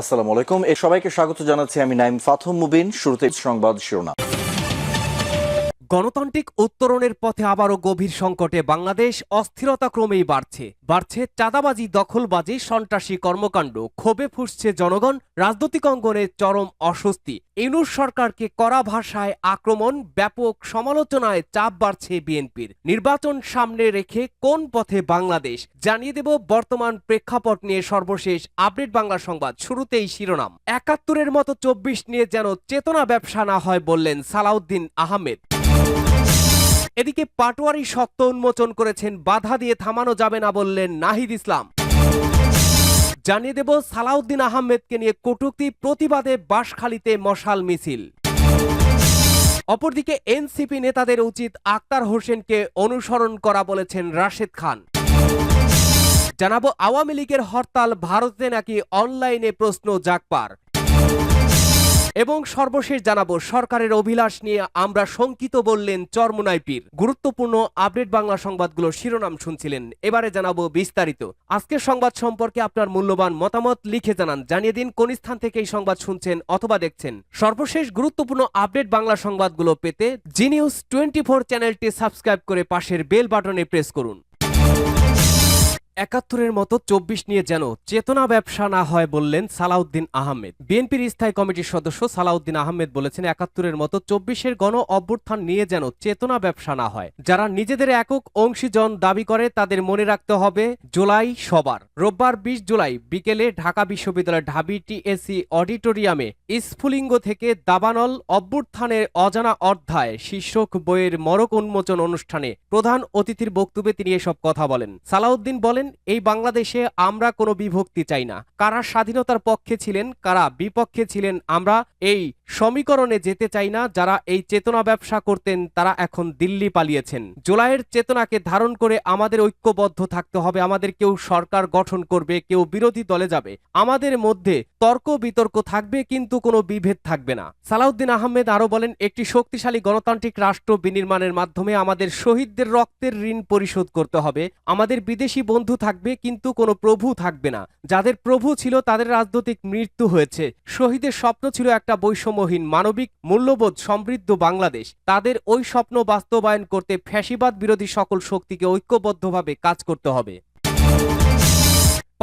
আসসালামু আলাইকুম। এ সবাইকে স্বাগত জানাচ্ছি আমি নাইম ফাথম মুবিন। শুরুতে সংবাদ শিরোনাম। গণতান্ত্রিক উত্তরণের পথে আবারও গভীর সংকটে বাংলাদেশ অস্থিরতা ক্রমেই বাড়ছে। বাড়ছে চাঁদাবাজি, দখলবাজি, সন্ত্রাসী কর্মকাণ্ড। ক্ষোভে ফুসছে জনগণ, রাজনৈতিক অঙ্গনে চরম অস্বস্তি। ইউনুস সরকারকে কড়া ভাষায় আক্রমণ, ব্যাপক সমালোচনায় চাপ বাড়ছে বিএনপির। নির্বাচন সামনে রেখে কোন পথে বাংলাদেশ? জানিয়ে দেব বর্তমান প্রেক্ষাপট নিয়ে সর্বশেষ আপডেট বাংলা সংবাদ শুরুতেই শিরোনাম। একাত্তরের মতো চব্বিশ নিয়ে যেন চেতনা ব্যবসা না হয় বললেন সালাউদ্দিন আহমেদ। এদিকে পাটোয়ারি শক্ত উন্মোচন করেছেন, বাধা দিয়ে থামানো যাবে না বললেন নাহিদ ইসলাম। জানিয়ে দেব, সালাউদ্দিন আহমেদকে নিয়ে কটূক্তি, প্রতিবাদে বাঁশখালীতে মশাল মিছিল। অপরদিকে এনসিপি নেতাদের উচিত আক্তার হোসেনকে অনুসরণ করা বলেছেন রাশেদ খান। জানাব, আওয়ামী লীগের হরতাল, ভারতে নাকি অনলাইনে প্রশ্ন জাগপার। এবং সর্বশেষ জানাব, সরকারের অভিলাষ নিয়ে আমরা শঙ্কিত বললেন চরমুনাই পীর। গুরুত্বপূর্ণ আপডেট বাংলা সংবাদগুলো শিরোনাম শুনছিলেন। এবারে জানাব বিস্তারিত। আজকের সংবাদ সম্পর্কে আপনার মূল্যবান মতামত লিখে জানান। জানিয়ে দিন কোন স্থান থেকে এই সংবাদ শুনছেন অথবা দেখছেন। সর্বশেষ গুরুত্বপূর্ণ আপডেট বাংলা সংবাদগুলো পেতে জি নিউজ টোয়েন্টি ফোর চ্যানেলটি সাবস্ক্রাইব করে পাশের বেল বাটনে প্রেস করুন। একাত্তরের মতো চব্বিশ নিয়ে যেন চেতনা ব্যবসা না হয় বললেন সালাউদ্দিন আহমেদ। বিএনপির স্থায়ী কমিটির সদস্য সালাউদ্দিন আহমেদ বলেছেন, একাত্তরের মতো চব্বিশের গণ অভ্যুত্থান নিয়ে যেন চেতনা ব্যবসা না হয়। যারা নিজেদের একক অংশীজন দাবি করে, তাদের মনে রাখতে হবে জুলাই সবার। রোববার বিশ জুলাই বিকেলে ঢাকা বিশ্ববিদ্যালয়ের ঢাবি টিএসসি অডিটোরিয়ামে স্ফুলিঙ্গ থেকে দাবানল অভ্যুত্থানের অজানা অধ্যায় শীর্ষক বইয়ের মরক উন্মোচন অনুষ্ঠানে প্রধান অতিথির বক্তব্যে তিনি এসব কথা বলেন। সালাউদ্দিন বলেন এই বাংলাদেশে আমরা কোনো বিভক্তি চাই না। কারা স্বাধীনতার পক্ষে ছিলেন, কারা বিপক্ষে ছিলেন, আমরা এই সমীকরণে যেতে চাই না। যারা এই চেতনা ব্যবসা করতেন, তারা এখন দিল্লি পালিয়েছেন। জুলাইয়ের চেতনাকে ধারণ করে আমাদের ঐক্যবদ্ধ থাকতে হবে। আমাদের কেউ সরকার গঠন করবে, কেউ বিরোধী দলে যাবে। আমাদের মধ্যে তর্ক বিতর্ক থাকবে, কিন্তু কোনো বিভেদ থাকবে না। সালাউদ্দিন আহমেদ আরও বলেন, একটি শক্তিশালী গণতান্ত্রিক রাষ্ট্র বিনির্মাণের মাধ্যমে আমাদের শহীদদের রক্তের ঋণ পরিশোধ করতে হবে। আমাদের বিদেশি বন্ধু থাকবে, কিন্তু কোনো প্রভু থাকবে না। যাদের প্রভু ছিল, তাদের রাজনৈতিক মৃত্যু হয়েছে। শহীদের স্বপ্ন ছিল একটা বৈষম্যহীন, মানবিক, মূল্যবোধ সমৃদ্ধ বাংলাদেশ। তাদের ওই স্বপ্ন বাস্তবায়ন করতে ফ্যাসিবাদ বিরোধী সকল শক্তিকে ঐক্যবদ্ধভাবে কাজ করতে হবে।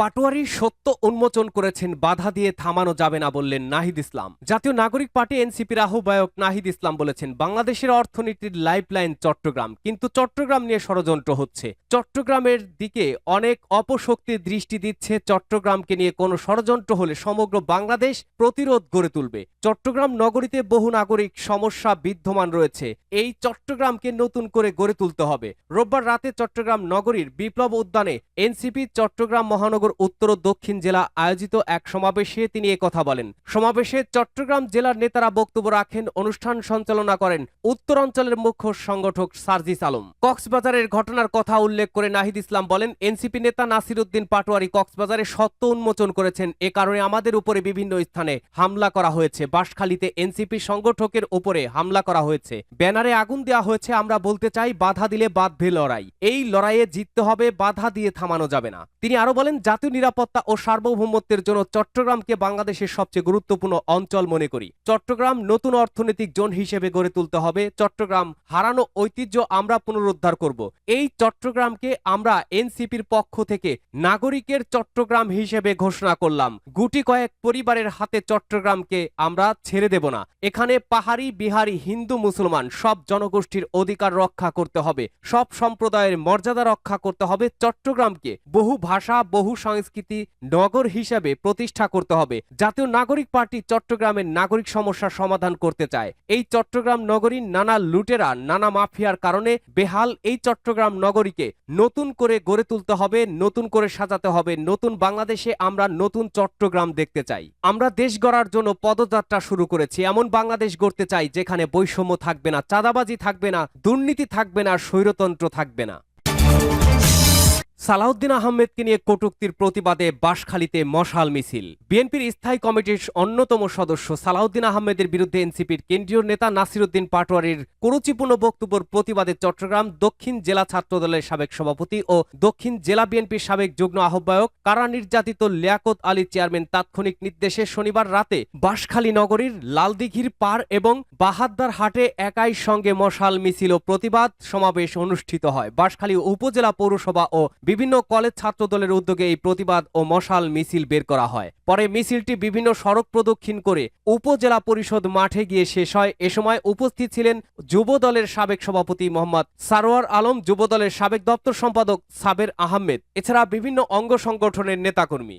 পাটোয়ারির সত্য উন্মোচন করেছেন, বাধা দিয়ে থামানো যাবে না বললেন নাহিদ ইসলাম। জাতীয় নাগরিক পার্টি এনসিপির আহ্বায়ক নাহিদ ইসলাম বলেছেন, বাংলাদেশের অর্থনীতির লাইফলাইন চট্টগ্রাম, কিন্তু চট্টগ্রাম নিয়ে ষড়যন্ত্র হচ্ছে। চট্টগ্রামের দিকে অনেক অপশক্তির দৃষ্টি দিচ্ছে, চট্টগ্রামকে নিয়ে কোনো ষড়যন্ত্র হলে সমগ্র বাংলাদেশ প্রতিরোধ গড়ে তুলবে। চট্টগ্রাম নগরীতে বহু নাগরিক সমস্যা বিদ্যমান রয়েছে, এই চট্টগ্রামকে নতুন করে গড়ে তুলতে হবে। রোববার রাতে চট্টগ্রাম নগরীর বিপ্লব উদ্যানে এনসিপি চট্টগ্রাম মহানগর উত্তর ও দক্ষিণ জেলা আয়োজিত এক সমাবেশে তিনি কথা বলেন। সমাবেশে চট্টগ্রাম জেলার নেতারা বক্তব্য রাখেন, অনুষ্ঠান সঞ্চালনা করেন উত্তরাঞ্চলের মুখ্য সংগঠক সার্জিস আলম। কক্সবাজারের ঘটনার কথা উল্লেখ করে নাহিদ ইসলাম বলেন, এনসিপি নেতা নাসির উদ্দিন পাটোয়ারি কক্সবাজারে সত্য উন্মোচন করেছেন, এ কারণে আমাদের উপরে বিভিন্ন স্থানে হামলা করা হয়েছে। বাঁশখালীতে এনসিপি সংগঠকের উপরে হামলা করা হয়েছে। ব্যানারে আগুন দেওয়া হয়েছে, আমরা বলতে চাই, বাধা দিলে বাঁধবে লড়াই। এই লড়াইয়ে জিততে হবে, বাধা দিয়ে থামানো যাবে না। তিনি আরও বলেন জাতীয় নিরাপত্তা ও সার্বভৌমত্বের জন্য চট্টগ্রামকে বাংলাদেশের সবচেয়ে গুরুত্বপূর্ণ অঞ্চল মনে করি। চট্টগ্রাম নতুন অর্থনৈতিক জোন হিসেবে গড়ে তুলতে হবে। চট্টগ্রাম হারানো ঐতিহ্য আমরা পুনরুদ্ধার করব। এই চট্টগ্রামকে আমরা এনসিপির পক্ষ থেকে নাগরিকের চট্টগ্রাম হিসেবে ঘোষণা করলাম। গুটি কয়েক পরিবারের হাতে চট্টগ্রামকে আমরা ছেড়ে দেব না। এখানে পাহাড়ি, বিহারি, হিন্দু, মুসলমান সব জনগোষ্ঠীর অধিকার রক্ষা করতে হবে। সব সম্প্রদায়ের মর্যাদা রক্ষা করতে হবে চট্টগ্রামকে। বহু ভাষা, বহু সংস্কৃতি নগর হিসাবে প্রতিষ্ঠা করতে হবে। জাতীয় নাগরিক পার্টি চট্টগ্রামের নাগরিক সমস্যার সমাধান করতে চায়। এই চট্টগ্রাম নগরীর নানা লুটেরা, নানা মাফিয়ার কারণে বেহাল এই চট্টগ্রাম নগরীকে নতুন করে গড়ে তুলতে হবে, নতুন করে সাজাতে হবে, নতুন বাংলাদেশে আমরা নতুন চট্টগ্রাম দেখতে চাই। আমরা দেশ গড়ার জন্য পদযাত্রা শুরু করেছি। এমন বাংলাদেশ গড়তে চাই যেখানে বৈষম্য থাকবে না, চাঁদাবাজি থাকবে না, দুর্নীতি থাকবে না, স্বৈরতন্ত্র থাকবে না। সালাউদ্দিন আহমেদকে নিয়ে কটুক্তির প্রতিবাদে বাঁশখালীতে মশাল মিছিল। বিএনপির স্থায়ী কমিটির অন্যতম সদস্য সালাউদ্দিন আহমেদের বিরুদ্ধে এনসিপির কেন্দ্রীয় নেতা নাসিরুদ্দিন পাটোয়ারির কুরুচিপূর্ণ বক্তব্যের প্রতিবাদে চট্টগ্রাম দক্ষিণ জেলা ছাত্রদলের সাবেক সভাপতি ও দক্ষিণ জেলা বিএনপির সাবেক যুগ্ম আহ্বায়ক কারা নির্যাতিত লিয়াকত আলী চেয়ারম্যান তাৎক্ষণিক নির্দেশে শনিবার রাতে বাঁশখালী নগরীর লালদিঘির পার এবং বাহাদ্দার হাটে একাই সঙ্গে মশাল মিছিল ও প্রতিবাদ সমাবেশ অনুষ্ঠিত হয়। বাঁশখালী উপজেলা পৌরসভা ও বিভিন্ন কলেজ ছাত্রদলের উদ্যোগে এই প্রতিবাদ ও মশাল মিছিল বের করা হয়। পরে মিছিলটি বিভিন্ন সড়ক প্রদক্ষিণ করে উপজেলা পরিষদ মাঠে গিয়ে শেষ হয়। এ সময় উপস্থিত ছিলেন যুব দলের সাবেক সভাপতি মোহাম্মদ সারোয়ার আলম, যুব দলের সাবেক দপ্তর সম্পাদক সাবের আহমেদ। এছাড়া বিভিন্ন অঙ্গ সংগঠনের নেতাকর্মী।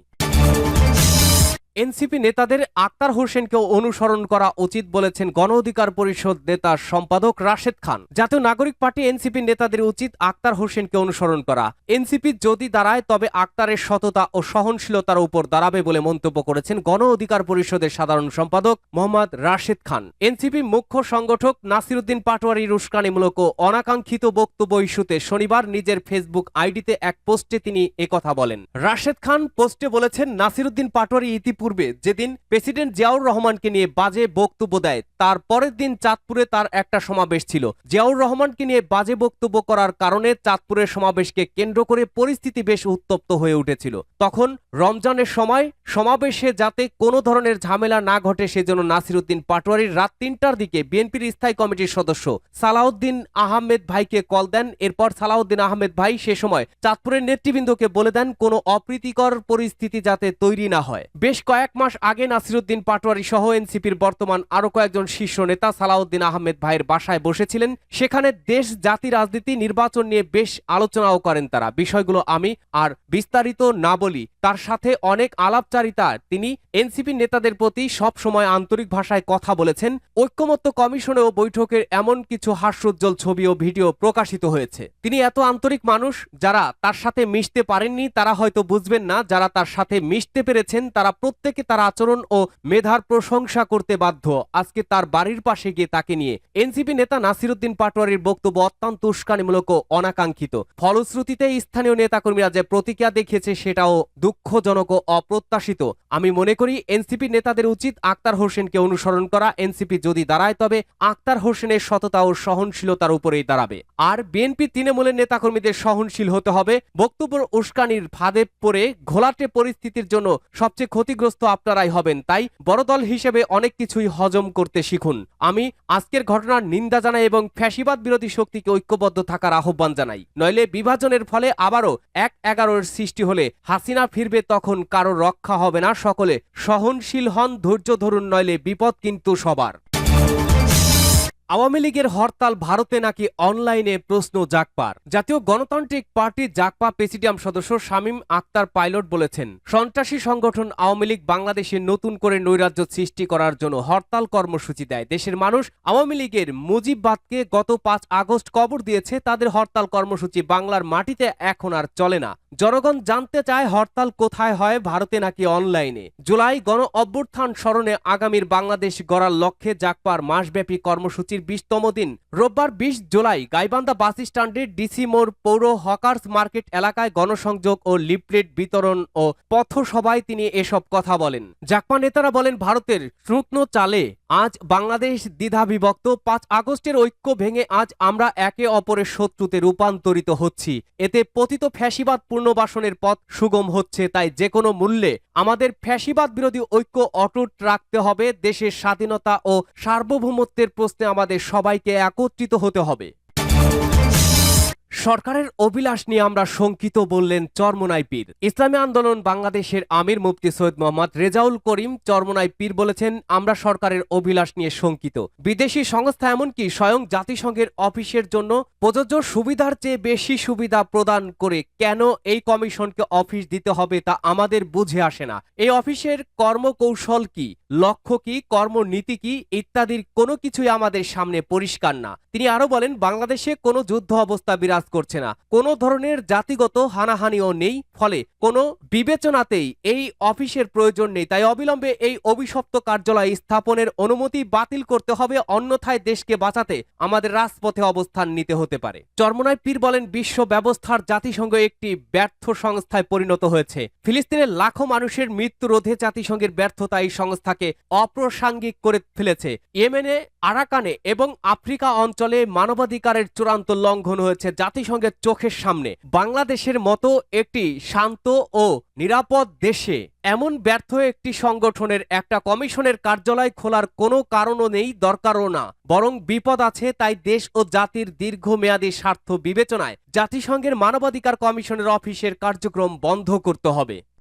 এনসিপি নেতাদের আক্তার হোসেনকেও অনুসরণ করা উচিত বলেছেন গণ অধিকার পরিষদ নেতা সম্পাদক রাশেদ খান। জাতীয় নাগরিক পার্টি এনসিপি নেতাদের উচিত আক্তার হোসেনকে অনুসরণ করা। এনসিপি যদি দাঁড়ায়, তবে আক্তারের সততা ও সহনশীলতার উপর দাঁড়াবে বলে মন্তব্য করেছেন গণ অধিকার পরিষদের সাধারণ সম্পাদক মোহাম্মদ রাশেদ খান। এনসিপি মুখ্য সংগঠক নাসিরুদ্দিন পাটোয়ারির উস্কানিমূলক ও অনাকাঙ্ক্ষিত বক্তব্য ইস্যুতে শনিবার নিজের ফেসবুক আইডিতে এক পোস্টে তিনি একথা বলেন। রাশেদ খান পোস্টে বলেছেন, নাসিরুদ্দিন পাটোয়ারি ইতিপূর্বে যেদিন প্রেসিডেন্ট জিয়াউর রহমানকে নিয়ে বাজে বক্তব্য দেয়, তার পরের দিন চাঁদপুরে তার একটা সমাবেশ ছিল। জিয়াউর রহমানকে নিয়ে বাজে বক্তব্য করার কারণে চাঁদপুরের সমাবেশকে কেন্দ্র করে পরিস্থিতি বেশ উত্তপ্ত হয়ে উঠেছিল। তখন রমজানের সময় সমাবেশে যাতে কোনো ধরনের ঝামেলা না ঘটে, সেজন্য নাসিরুদ্দিন পাটোয়ারির রাত তিনটার দিকে বিএনপির স্থায়ী কমিটির সদস্য সালাউদ্দিন আহমেদ ভাইকে কল দেন। এরপর সালাউদ্দিন আহমেদ ভাই সে সময় চাঁদপুরের নেতৃবৃন্দকে বলে দেন, কোনো অপ্রীতিকর পরিস্থিতি যাতে তৈরি না হয়। বেশ কয়েক মাস আগে নাসিরুদ্দিন পাটোয়ারি সহ এনসিপির বর্তমান আরও কয়েকজন শীর্ষ নেতা সালাউদ্দিন আহমেদ ভাইয়ের বাসায় বসেছিলেন। সেখানে দেশ, জাতি, রাজনীতি, নির্বাচন নিয়ে বেশ আলোচনাও করেন তারা। বিষয়গুলো আমি আর বিস্তারিত না বলি। তার সাথে অনেক আলাপচারিতা তিনি এনসিপি নেতাদের প্রতি সব সময় আন্তরিক ভাষায় কথা বলেছেন। ঐক্যমত্য কমিশনে ও বৈঠকের এমন কিছু হাস্যোজ্জ্বল ছবি ও ভিডিও প্রকাশিত হয়েছে। তিনি এত আন্তরিক মানুষ, যারা তার সাথে মিশতে পারেননি, তারা হয়তো বুঝবেন না, যারা তার সাথে মিশতে পেরেছেন, তারা প্রত্যেকে তার আচরণ ও মেধার প্রশংসা করতে বাধ্য। আজকে তার বাড়ির পাশে গিয়ে তাকে নিয়ে এনসিপি নেতা নাসিরুদ্দিন পাটোয়ারির বক্তব্য অত্যন্ত উস্কানিমূলক ও অনাকাঙ্ক্ষিত। ফলশ্রুতিতে স্থানীয় নেতাকর্মীরা যে প্রতিক্রিয়া দেখিয়েছে সেটাও দুঃখজনক ও অপ্রত্যাশিত। আমি মনে করি এনসিপি নেতাদের উচিত আক্তার হোসেনকে অনুসরণ করা। এনসিপি যদি দাঁড়ায় তবে আক্তার হোসেনের সততা ও সহনশীলতার উপরেই দাঁড়াবে। আর বিএনপি তৃণমূলের নেতাকর্মীদের সহনশীল হতে হবে। বক্তব্য উস্কানির ফাঁদে পড়ে ঘোলাটে পরিস্থিতির জন্য সবচেয়ে ক্ষতিগ্রস্ত আপনারাই হবেন, তাই বড় দল হিসেবে অনেক কিছুই হজম করতে শিখুন। আমি আজকের ঘটনার নিন্দা জানাই এবং ফ্যাসিবাদ বিরোধী শক্তিকে ঐক্যবদ্ধ থাকার আহ্বান জানাই। নইলে বিভাজনের ফলে আবারও এক এগারোর সৃষ্টি হলে হাসিনা ফিরবে তখন কারও রক্ষা হবে না, সকলে সহনশীল হন, ধৈর্য ধরুন, নইলে বিপদ কিন্তু সবার। আওয়ামী লীগের হরতাল ভারতে নাকি অনলাইনে প্রশ্ন জাকপার জাতীয় গণতান্ত্রিক পার্টি জাকপা প্রেসিডিয়াম সদস্য শামীম আক্তার পাইলট বলেছেন, সন্ত্রাসী সংগঠন আওয়ামী লীগ বাংলাদেশে নতুন করে নৈরাজ্য সৃষ্টি করার জন্য হরতাল কর্মসূচি দেয়। দেশের মানুষ আওয়ামী লীগের মুজিববাদকে গত পাঁচ আগস্ট কবর দিয়েছে, তাদের হরতাল কর্মসূচি বাংলার মাটিতে এখন আর চলে না। জনগণ জানতে চায় হরতাল কোথায় হয়, ভারতে নাকি অনলাইনে। জুলাই গণ অভ্যুত্থান স্মরণে আগামীর বাংলাদেশ গড়ার লক্ষ্যে জাকপার মাসব্যাপী কর্মসূচির বিশতম দিন। রোববার বিশ জুলাই গাইবান্ধা বাস স্ট্যান্ডের ডিসি মোড় পৌর হকার্স মার্কেট এলাকায় গণসংযোগ ও লিফলেট বিতরণ ও পথসভায় তিনি এসব কথা বলেন। জাকমা নেতারা বলেন, ভারতের শুকনো চালে আজ বাংলাদেশ দ্বিধা বিভক্ত, পাঁচ আগস্টের ঐক্য ভেঙে আজ আমরা একে অপরের শত্রুতে রূপান্তরিত হচ্ছি। এতে পতিত ফ্যাসিবাদ পুনর্বাসনের পথ সুগম হচ্ছে, তাই যে কোনো মূল্যে আমাদের ফ্যাসিবাদ বিরোধী ঐক্য অটুট রাখতে হবে, দেশের স্বাধীনতা ও সার্বভৌমত্বের প্রশ্নে আমাদের সবাইকে একত্রিত হতে হবে। সরকারের অভিলাষ নিয়ে আমরা শঙ্কিত বললেন চরমোনাই পীর। ইসলামী আন্দোলন বাংলাদেশের আমির মুফতি সৈয়দ মোহাম্মদ রেজাউল করিম চরমোনাই পীর বলেছেন, আমরা সরকারের অভিলাষ নিয়ে শঙ্কিত। বিদেশি সংস্থা এমনকি স্বয়ং জাতিসংঘের অফিসের জন্য প্রযোজ্য সুবিধার চেয়ে বেশি সুবিধা প্রদান করে কেন এই কমিশনকে অফিস দিতে হবে তা আমাদের বুঝে আসে না। এই অফিসের কর্মকৌশল কি, লক্ষ্য কি, কর্মনীতি কি, ইত্যাদির কোনো কিছুই আমাদের সামনে পরিষ্কার না। তিনি আরও বলেন, বাংলাদেশে কোনো যুদ্ধ অবস্থা বিরাজ করছে না। কোনো ধরনের জাতিগত হানাহানিও নেই, ফলে কোনো বিবেচনাতেই এই অফিসের প্রয়োজন নেই। তাই অবিলম্বে এই অভিশপ্ত কার্যালয় স্থাপনের অনুমতি বাতিল করতে হবে, অন্যথায় দেশকে বাঁচাতে আমাদের রাজপথে অবস্থান নিতে হতে পারে। চরমনায় পীর বলেন, বিশ্ব ব্যবস্থার জাতিসংঘ একটি ব্যর্থ সংস্থায় পরিণত হয়েছে। ফিলিস্তিনের লাখো মানুষের মৃত্যু রোধে জাতিসংঘের ব্যর্থতা এই সংস্থাকে অপ্রাসঙ্গিক করে ফেলেছে। ইয়েমেনে আরাকানে এবং আফ্রিকা অঞ্চলে মানবাধিকারের চূড়ান্ত লঙ্ঘন হয়েছে জাতিসংঘের চোখের সামনে। বাংলাদেশের মতো একটি শান্ত ও নিরাপদ দেশে এমন ব্যর্থ একটি সংগঠনের একটা কমিশনের কার্যালয় খোলার কোনো কারণও নেই, দরকারও না। বরং বিপদ আছে, তাই দেশ ও জাতির দীর্ঘমেয়াদী স্বার্থ বিবেচনায় জাতিসংঘের মানবাধিকার কমিশনের অফিসের কার্যক্রম বন্ধ করতে হবে।